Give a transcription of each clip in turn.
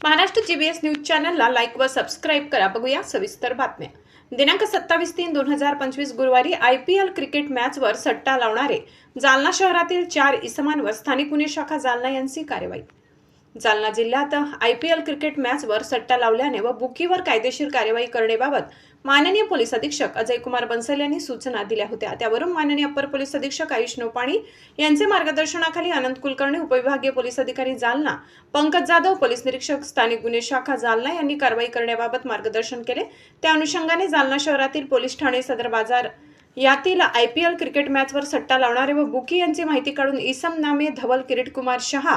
Maharashtra GBS news चॅनलला like व subscribe करा. बघूया सविस्तर बातम्या. दिनांक सत्तावीस तीन दोन हजार पंचवीस गुरुवारी आय पी एल क्रिकेट मॅचवर सट्टा लावणारे जालना शहरातील चार इसमांवर स्थानिक गुन्हे शाखा जालना यांची कार्यवाही जालना जिल्ह्यात आय पी एल क्रिकेट मॅचवर सट्टा लावल्याने व बुकीवर कायदेशीर कार्यवाही करण्याबाबत माननीय पोलीस अधीक्षक अजय कुमार बन्सल यांनी सूचना दिल्या होत्या. त्यावरून माननीय अप्पर पोलीस अधीक्षक आयुष नोपाणी यांचे मार्गदर्शनाखाली अनंत कुलकर्णी उपविभागीय पोलीस अधिकारी जालना पंकज जाधव पोलीस निरीक्षक स्थानिक गुन्हे शाखा जालना यांनी कारवाई करण्याबाबत मार्गदर्शन केले. त्या अनुषंगाने जालना शहरातील पोलीस ठाणे सदर बाजार यातील आय पी एल क्रिकेट मॅचवर सट्टा लावणारे व बुकी यांची माहिती काढून इसम नामे धवल किरीटकुमार शहा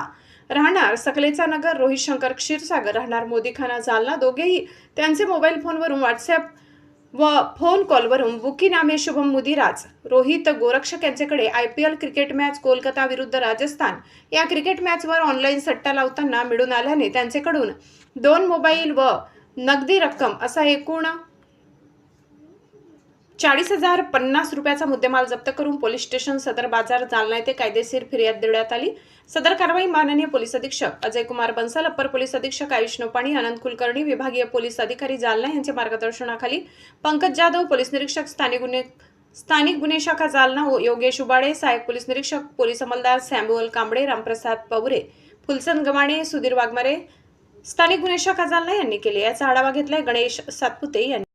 राहणार सकलेचा नगर रोहित शंकर क्षीरसागर राहणार मोदीखाना जालना दोघेही त्यांचे मोबाईल फोनवरून व्हॉट्सअप व फोन कॉलवरून बुकी नामे शुभम मुदिराज रोहित गोरक्षक यांच्याकडे I P L cricket match Kolkata विरुद्ध राजस्थान या क्रिकेट मॅचवर ऑनलाईन सट्टा लावताना मिळून आल्याने त्यांच्याकडून दोन मोबाईल व नगदी रक्कम असा एकूण चाळीस हजार पन्नास रुपयाचा मुद्देमाल जप्त करून पोलीस स्टेशन सदर बाजार जालना येथे कायदेशीर फिर्याद देण्यात आली. सदर कारवाई माननीय पोलीस अधीक्षक अजय कुमार बन्सल अप्पर पोलीस अधीक्षक आयुष नोपाणी आनंद कुलकर्णी विभागीय पोलीस अधिकारी जालना यांच्या मार्गदर्शनाखाली पंकज जाधव पोलीस निरीक्षक स्थानिक गुन्हे स्थानिक गुन्हे शाखा जालना योगेश उबाडे सहाय्यक पोलीस निरीक्षक पोलीस अंमलदार सॅम्युअल कांबळे रामप्रसाद पवरे फुलसन गवाणे सुधीर वाघमारे स्थानिक गुन्हे शाखा जालना यांनी केले. याचा आढावा घेतलाय गणेश सातपुते यांनी.